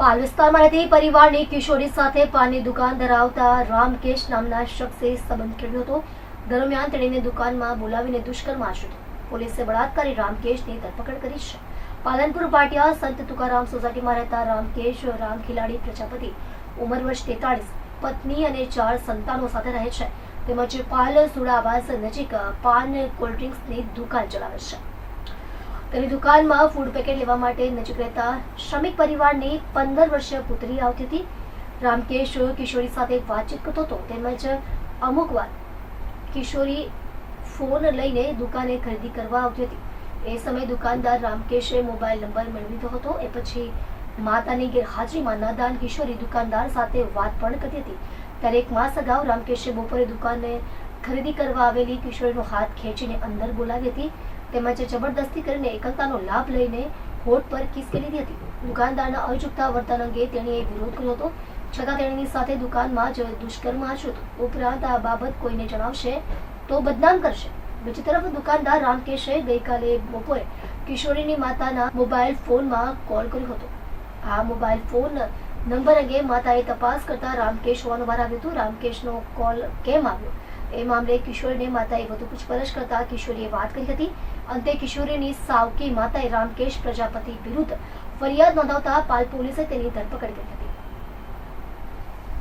પાલ વિસ્તારમાં પરિવારની કિશોરી સાથે પાનની દુકાન ધરાવતા રામકેશ નામના શખ્સે સંબંધ કર્યો હતો. દરમિયાન તેણીને દુકાનમાં બોલાવીને દુષ્કર્મ આચર્યો પોલીસે બળાત્કારી રામકેશની ધરપકડ કરી છે. પાલનપુર પાટિયા સંત તુકારામ સોસાયટીમાં રહેતા રામકેશ રામ ખિલાડી પ્રજાપતિ, ઉંમર વર્ષ તેતાળીસ, પત્ની અને ચાર સંતાનો સાથે રહે છે. તેમજ પાલ સુડા નજીક પાન કોલ્ડ ડ્રિંક્સની દુકાન ચલાવે છે. તેની દુકાનમાં ફૂડ પેકેટ લેવા માટે નજીક રહેતા શ્રમિક પરિવારની પંદર વર્ષીય પુત્રી આવતી હતી. રામકેશ કિશોરી સાથે વાતચીત કરતો હતો. તેમજ અમુક વાર કિશોરી ફોન લઈને દુકાને ખરીદી કરવા આવતી હતી. એ સમયે દુકાનદાર રામકેશે મોબાઈલ નંબર મેળવી હતો. એ પછી માતાની ગેરહાજરીમાં નાદાન કિશોરી દુકાનદાર સાથે વાત પણ કરતી હતી. ત્યારે એક માસ અગાઉ રામકેશે બપોરે દુકાને ખરીદી કરવા આવેલી કિશોરીનો હાથ ખેંચીને અંદર બોલાવી હતી. તેમજ જબરદસ્તી કરીને એકલતાનો લાભ લઈને હોઠ પર કિસ લીધી હતી. દુકાનદારના અચૂકતા વર્તન અંગે તેણીએ વિરોધ કર્યો હતો. છતાં તેણીની સાથે દુકાનમાં જ દુષ્કર્મ આચર્યું હતું. ઉપરાંત આ બાબત કોઈને જણાવશે તો બદનામ કરશે. બીજી તરફ દુકાનદાર રામકેશે ગઈકાલે બપોરે કિશોરીની માતાના મોબાઈલ ફોનમાં કોલ કર્યો હતો. આ મોબાઈલ ફોન નંબર અંગે માતાએ તપાસ કરતા રામકેશ હોવાનું બહાર આવ્યું હતું. રામકેશનો કોલ કેમ આવ્યો? એ મામલે કિશોરીને માતાએ વધુ પૂછપરછ કરતા કિશોરીએ વાત કરી હતી. અંતે કિશોરીની સાવકી માતાએ રામકેશ પ્રજાપતિ વિરુદ્ધ ફરિયાદ નોંધાવતા પાલ પોલીસે તેની ધરપકડ કરી હતી.